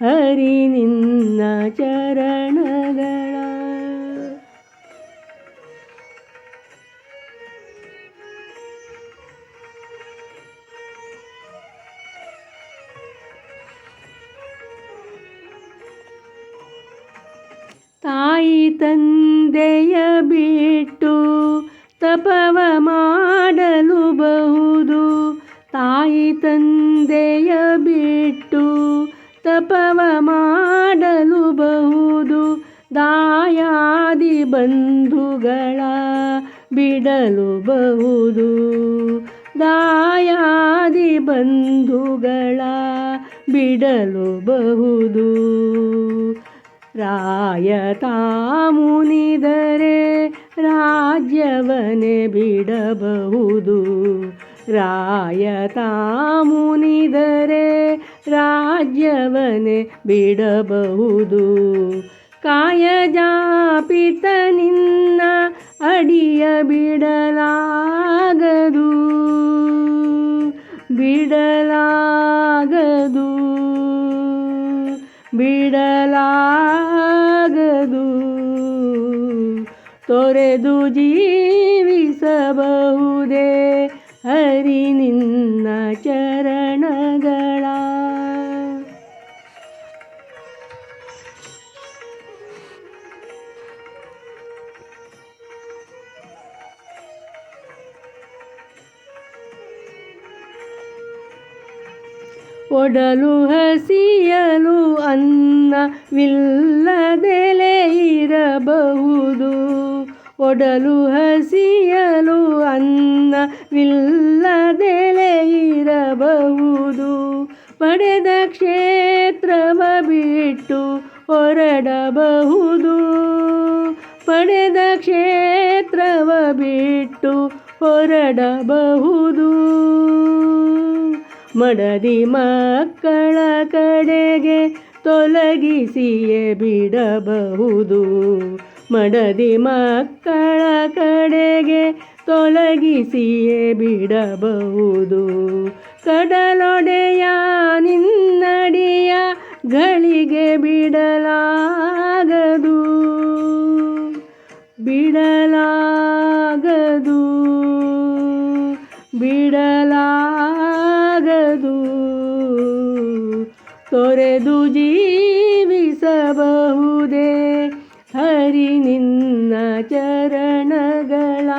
ಹರಿ ನಿನ್ನ ಚರಣಗಳ. ತಾಯಿ ತಂದೆಯ ಬಿಟ್ಟು ತಪವ ಮಾಡಲು ಬಹುದು. ತಾಯಿ ಬಿಟ್ಟು ತಪವ ಮಾಡಲು ಬಹುದು ದಾಯಾದಿ ಬಂಧುಗಳ ಬಿಡಲು ಬಹುದು ದಾಯಾದಿ ಬಂಧುಗಳ ಬಿಡಲು ಬಹುದು ರಾಯ ತಾಮುನಿದರೆ ರಾಜ್ಯವನೆ ಬಿಡಬಹುದು ರಾಯ ಮುನಿದರೆ ರಾಜ್ಯವನ್ನೇ ಬಿಡಬಹುದು. ಕಾಯಜಾಪಿತ ನಿನ್ನ ಅಡಿಯ ಬಿಡಲಾಗದು. ಬಿಡಲಾಗದು. ಬಿಡಲಾಗದು. ತೊರೆದು ಜೀವಿಸಬಹುದೇ ಹರಿ ನಿನ್ನ ಚರಣಗಳ ಒಡಲು ಹಸಿಯಲು ಅನ್ನವಿಲ್ಲದೆಲೆ ಇರಬಹುದು ಒಡಲು ಹಸಿಯಲು ಅನ್ನವಿಲ್ಲದೆಲೆ ಇರಬಹುದು ಪಡೆದ ಕ್ಷೇತ್ರವ ಬಿಟ್ಟು ಹೊರಡಬಹುದು. ಪಡೆದ ಕ್ಷೇತ್ರವ ಬಿಟ್ಟು ಹೊರಡಬಹುದು. ಮಡದಿ ಮಕ್ಕಳ ಕಡೆಗೆ ತೊಲಗಿಸಿಯೇ ಬಿಡಬಹುದು. ಮಡದಿ ಮಕ್ಕಳ ಕಡೆಗೆ ತೊಲಗಿಸಿಯೇ ಬಿಡಬಹುದು. ಕಡಲೊಡೆಯ ನಿನ್ನಡಿಯ ಗಳಿಗೆ ಬಿಡಲಾಗದು. ಬಿಡಲಾಗದು. ಬಿಡಲಾಗದು ತೊರೆದು ಜೀವಿಸಬಹುದೇ? ಹರಿ ನಿನ್ನ ಚರಣಗಳ.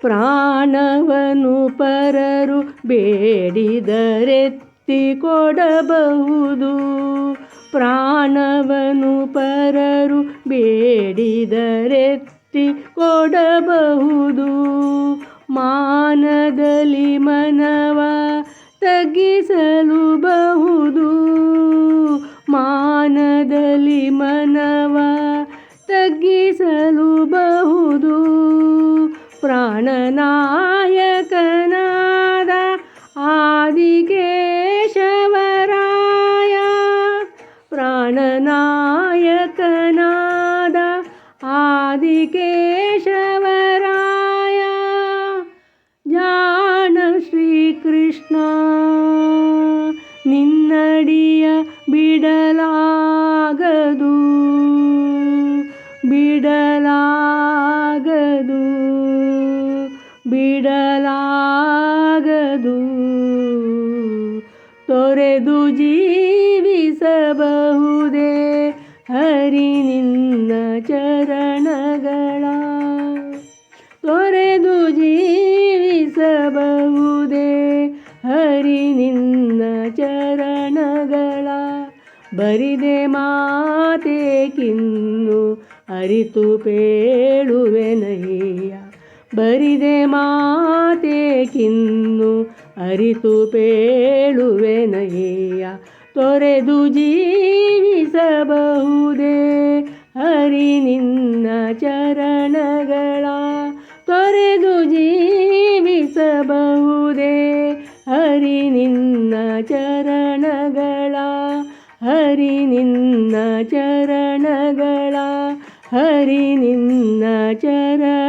ಪ್ರಾಣವನು ಪರರು ಬೇಡಿದರೆತ್ತಿ ಕೊಡಬಹುದು. ಪ್ರಾಣವನು ಪರರು ಬೇಡಿದರೆತ್ತಿ ಕೊಡಬಹುದು. ಮಾನದಲ್ಲಿ ಮನವ ತಗ್ಗಿಸಲು ಬಹುದು. ಮಾನದಲ್ಲಿ ಮನವ ತಗ್ಗಿಸಲು ಬಹುದು. ಆದಿಕೇಶವರಾಯ. ಜಾನ ಶ್ರೀಕೃಷ್ಣ ನಿನ್ನಡಿಯ ಬಿಡಲಾಗದು ಬಿಡಲಾಗದು ಬಿಡಲಾಗದು. ತೊರೆದು ಜೀವಿಸಬಹುದೇ ಹರಿ ನಿನ್ನ ಚರಣಗಳ ಬರಿದೆ ಮಾತೇಕಿನ್ನು ಅರಿತು ಪೇಳುವೆನಯ್ಯ. ಬರಿದೆ ಮಾತೇಕಿನ್ನು ಅರಿತು ಪೇಳುವೆನಯ್ಯ. ತೊರೆದು ಜೀವಿಸಬಹುದೇ ಹರಿ ನಿನ್ನ ಚರಣಗಳ. ತೊರೆದು ಜೀವಿಸಬಹುದೇ ಹರಿ ನಿನ್ನ ಚರಣಗಳ. ಹರಿ ನಿನ್ನ ಚರಣಗಳ ಹರಿ ನಿನ್ನ ಚರಣಗಳ